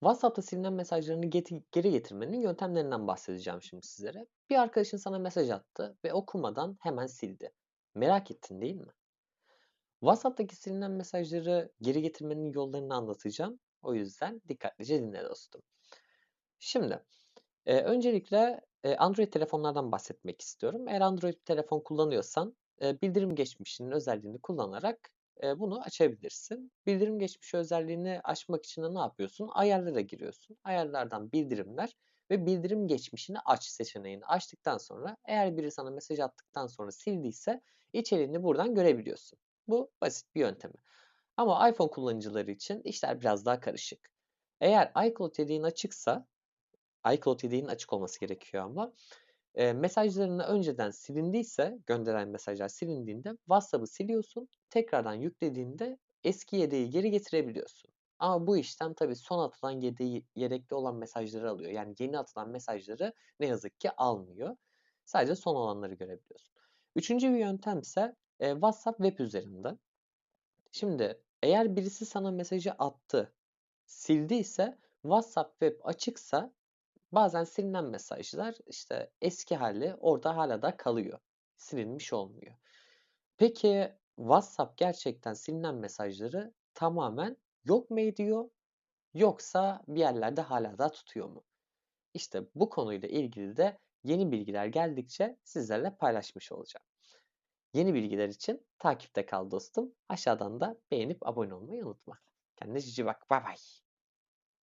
WhatsApp'ta silinen mesajlarını geri getirmenin yöntemlerinden bahsedeceğim şimdi sizlere. Bir arkadaşın sana mesaj attı ve okumadan hemen sildi. Merak ettin değil mi? WhatsApp'taki silinen mesajları geri getirmenin yollarını anlatacağım. O yüzden dikkatlice dinle dostum. Şimdi, eee, öncelikle, eee, Android telefonlardan bahsetmek istiyorum. Eğer Android telefon kullanıyorsan, eee, bildirim geçmişinin özelliğini kullanarak, bunu açabilirsin. Bildirim geçmişi özelliğini açmak için de ne yapıyorsun? Ayarlara giriyorsun. Ayarlardan bildirimler ve bildirim geçmişini aç seçeneğini açtıktan sonra eğer biri sana mesaj attıktan sonra sildiyse içeriğini buradan görebiliyorsun. Bu basit bir yöntemi. Ama iPhone kullanıcıları için işler biraz daha karışık. Eğer iCloud yedeğin açıksa, iCloud yedeğinin açık olması gerekiyor ama, eee, mesajlarını önceden silindiyse, gönderen mesajlar silindiğinde WhatsApp'ı siliyorsun, tekrardan yüklediğinde eski yedeği geri getirebiliyorsun. Ama bu işlem tabii son atılan yedeği yedekte olan mesajları alıyor. Yani yeni atılan mesajları ne yazık ki almıyor. Sadece son olanları görebiliyorsun. Üçüncü bir yöntemse, eee, WhatsApp web üzerinde. Şimdi eğer birisi sana mesajı attı, sildiyse WhatsApp web açıksa bazen silinen mesajlar, işte, eski hâli orada hâlâ daha kalıyor. Silinmiş olmuyor. Peki WhatsApp gerçekten silinen mesajları tamamen yok mu ediyor yoksa bir yerlerde hâlâ daha tutuyor mu? İşte bu konuyla ilgili de yeni bilgiler geldikçe sizlerle paylaşmış olacağım. Yeni bilgiler için takipte kal dostum. Aşağıdan da beğenip abone olmayı unutma. Kendine cici bak. Baybay.